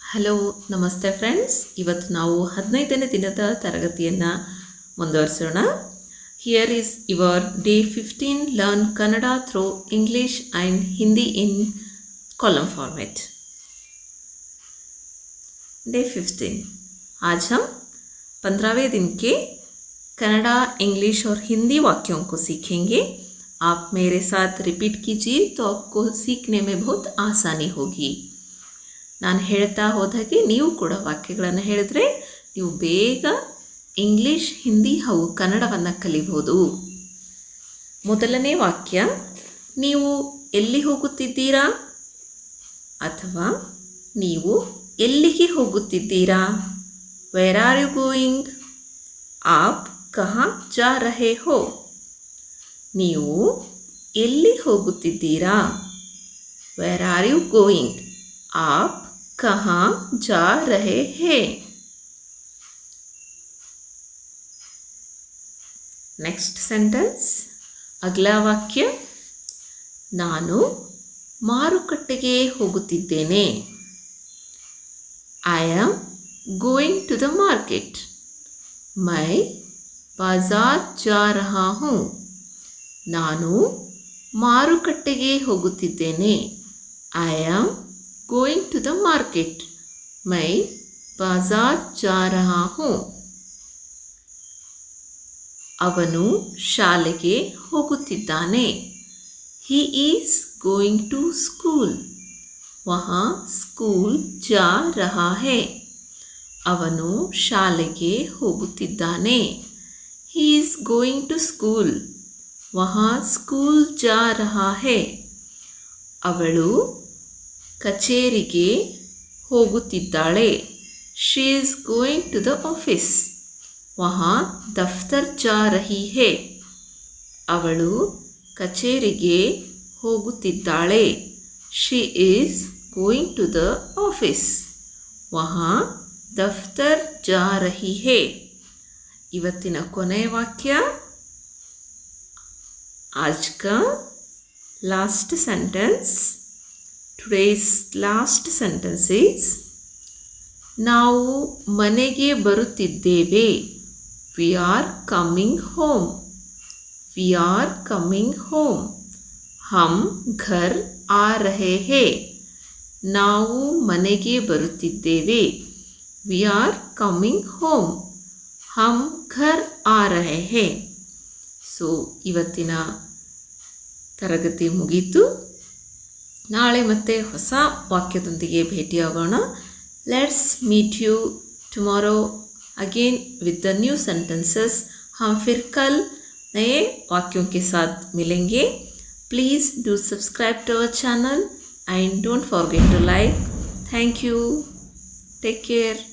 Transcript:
Hello ನಮಸ್ತೆ friends ಇವತ್ತು ನಾವು ಹದಿನೈದನೇ ದಿನದ ತರಗತಿಯನ್ನು ಮುಂದುವರಿಸೋಣ here is your day fifteen learn Kannada through English and Hindi in column format day fifteen आज हम पंद्रहवें दिन के कन्नड़ा इंग्लिश और हिंदी वाक्यों को सीखेंगे आप मेरे साथ रिपीट कीजिए तो आपको सीखने में बहुत आसानी होगी ನಾನು ಹೇಳ್ತಾ ಹೋದಾಗೆ ನೀವು ಕೂಡ ವಾಕ್ಯಗಳನ್ನು ಹೇಳಿದ್ರೆ ನೀವು ಬೇಗ ಇಂಗ್ಲಿಷ್ ಹಿಂದಿ ಹಾಗೂ ಕನ್ನಡವನ್ನು ಕಲಿಬಹುದು ಮೊದಲನೇ ವಾಕ್ಯ ನೀವು ಎಲ್ಲಿ ಹೋಗುತ್ತಿದ್ದೀರಾ ಅಥವಾ ನೀವು ಎಲ್ಲಿಗೆ ಹೋಗುತ್ತಿದ್ದೀರಾ ವೇರ್ ಆರ್ ಯು ಗೋಯಿಂಗ್ ಆಪ್ ಕಹಾ ಜಾ ರಹೆ ಹೋ ನೀವು ಎಲ್ಲಿ ಹೋಗುತ್ತಿದ್ದೀರಾ? ವೆರ್ ಆರ್ ಯು ಗೋಯಿಂಗ್ ಆಪ್ ಕಹಾ ಜಾ ರಹೆ ಹೇ. ನೆಕ್ಸ್ಟ್ ಸೆಂಟೆನ್ಸ್ ಅಗಲ ವಾಕ್ಯ. ನಾನು ಮಾರುಕಟ್ಟೆಗೆ ಹೋಗುತ್ತಿದ್ದೇನೆ. I am going to the market ಮೈ ಬಜಾರ್ ಜಾ ರಹಾ ಹೂँ. ನಾನು ಮಾರುಕಟ್ಟೆಗೆ ಹೋಗುತ್ತಿದ್ದೇನೆ. I am going to the market ಮೈ ಬಜಾರ್ ಜಾ ರಹಾ ಹೂँ ಅವನು ಶಾಲೆಗೆ ಹೋಗುತ್ತಿದ್ದಾನೆ. He is going to school ವಹಾ school ಜಾ ರಹಾ ಹೇ ಅವನು ಶಾಲೆಗೆ ಹೋಗುತ್ತಿದ್ದಾನೆ. He is going to school ವಹಾ school ಜಾ ರಹಾ ಹೇ ಅವಳು ಕಚೇರಿಗೆ ಹೋಗುತ್ತಿದ್ದಾಳೆ. She is going to the office ವಹಾ ದಫ್ತರ್ ಜಾ ರಹಿ ಹೇ. ಅವಳು ಕಚೇರಿಗೆ ಹೋಗುತ್ತಿದ್ದಾಳೆ. She is going to the office ವಹಾ ದಫ್ತರ್ ಜಾ ರಹಿ ಹೇ. ಇವತ್ತಿನ ಕೊನೆಯ ವಾಕ್ಯ आज का last sentence today's last sentence is ನಾವು ಮನೆಗೆ ಬರುತ್ತಿದ್ದೇವೆ we are coming home we are coming home ಹಮ್ ಘರ್ ಆ ರಹೆ ಹೇ ನಾವು ಮನೆಗೆ ಬರುತ್ತಿದ್ದೇವೆ ವಿ ಆರ್ ಕಮ್ಮಿಂಗ್ ಹೋಮ್ ಹಮ್ ಘರ್ ಆ ರಹೆ ಹೇ ಸೊ ಇವತ್ತಿನ ತರಗತಿ ಮುಗೀತು ನಾಳೆ ಮತ್ತೆ ಹೊಸ ವಾಕ್ಯದೊಂದಿಗೆ ಭೇಟಿಯಾಗೋಣ let's meet you tomorrow again with the new sentences हम फिर कल नए वाक्यों के साथ मिलेंगे please do subscribe to our channel and don't forget to like thank you take care